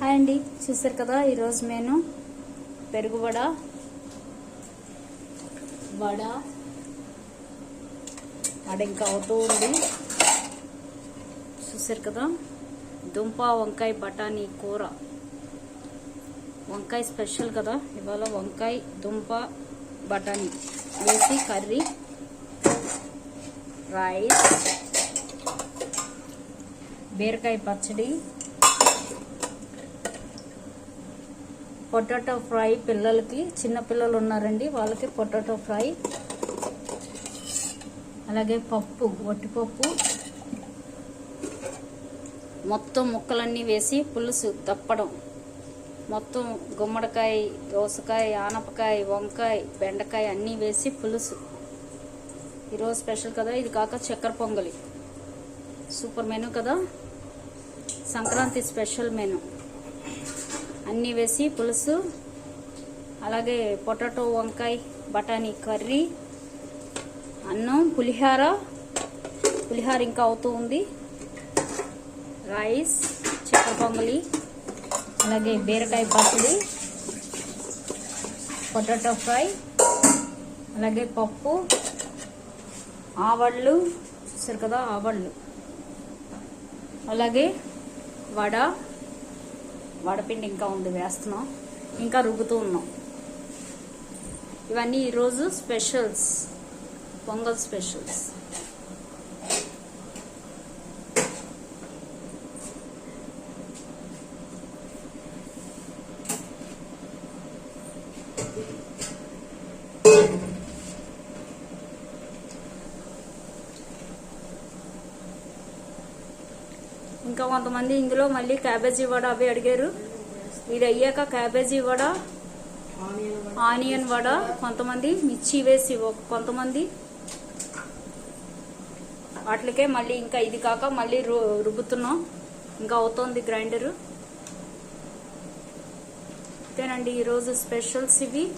Hi అండి. చూసారు కదా ఈరోజు నేను పెరుగు వడ వడ వడ ఇంకా అవుతూ ఉంది. చూసారు కదా దుంప వంకాయ బఠానీ కూర. వంకాయ స్పెషల్ కదా ఇవాళ వంకాయ దుంప బఠానీ. వేసి కర్రీ రైస్ బీరకాయ పచ్చడి పొటాటో ఫ్రై పిల్లలకి చిన్న పిల్లలు ఉన్నారండి వాళ్ళకి పొటాటో ఫ్రై. అలాగే పప్పు వట్టిపప్పు మొత్తం ముక్కలన్నీ వేసి పులుసు తప్పడం. మొత్తం గుమ్మడికాయ దోసకాయ ఆనపకాయ వంకాయ బెండకాయ అన్నీ వేసి పులుసు. ఈరోజు స్పెషల్ కదా ఇది కాక చక్కెర పొంగలి. సూపర్ మెనూ కదా. Sankranti special menu. అన్నీ వేసి పులుసు అలాగే పొటాటో వంకాయ బఠానీ కర్రీ అన్నం పులిహార పులిహార ఇంకా అవుతూ ఉంది. రైస్ చక్కెర పొంగలి అలాగే బీరకాయ పచ్చడి పొటాటో ఫ్రై అలాగే పప్పు ఆవళ్ళు చూసారు కదా ఆవళ్ళు అలాగే వడ వడపిండి ఇంకా ఉంది వేస్తున్నాం. ఇంకా రుబ్బుతూ ఉన్నాం. ఇవన్నీ ఈరోజు స్పెషల్స్ పొంగల్ స్పెషల్స్. ఇంకా కొంతమంది ఇందులో మళ్ళీ క్యాబేజీ వడ అవి అడిగారు. ఇది అయ్యాక క్యాబేజీ వడ ఆనియన్ వడ కొంతమంది మిర్చి వేసి కొంతమంది. వాటికే మళ్ళీ ఇంకా ఇది కాక మళ్ళీ రు- రుబ్బుతున్నాం. ఇంకా అవుతోంది గ్రైండరు. అంతేనండి ఈరోజు స్పెషల్స్ ఇవి.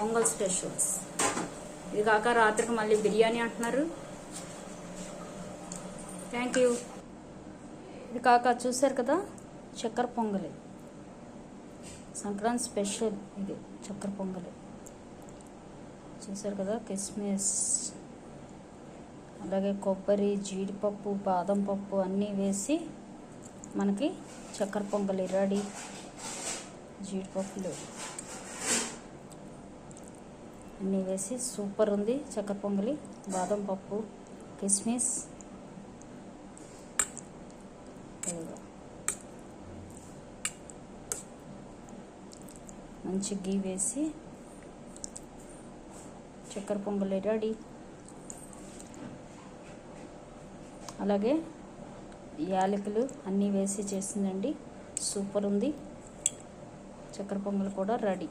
పొంగల్ స్పెషల్స్. ఇది కాక రాత్రికి మళ్ళీ బిర్యానీ అంటున్నారు. Thank you. ఇది కాక చూశారు కదా? చక్కెర పొంగలి. సంక్రాంతి స్పెషల్ ఇది చక్కెర పొంగలి. చూశారు కదా? కిస్మిస్. అలాగే కొబ్బరి జీడిపప్పు బాదం పప్పు అన్నీ వేసి మనకి చక్కెర పొంగలి రెడీ. జీడిపప్పులు. అన్నీ వేసి సూపర్ ఉంది చక్కెర పొంగలి బాదం పప్పు కిస్మిస్. మంచి గీ వేసి చక్కెర పొంగలి రెడీ. అలాగే యాలకులు అన్నీ వేసి చేసిందండి. సూపర్ ఉంది. చక్కెర పొంగల్ కూడా రెడీ.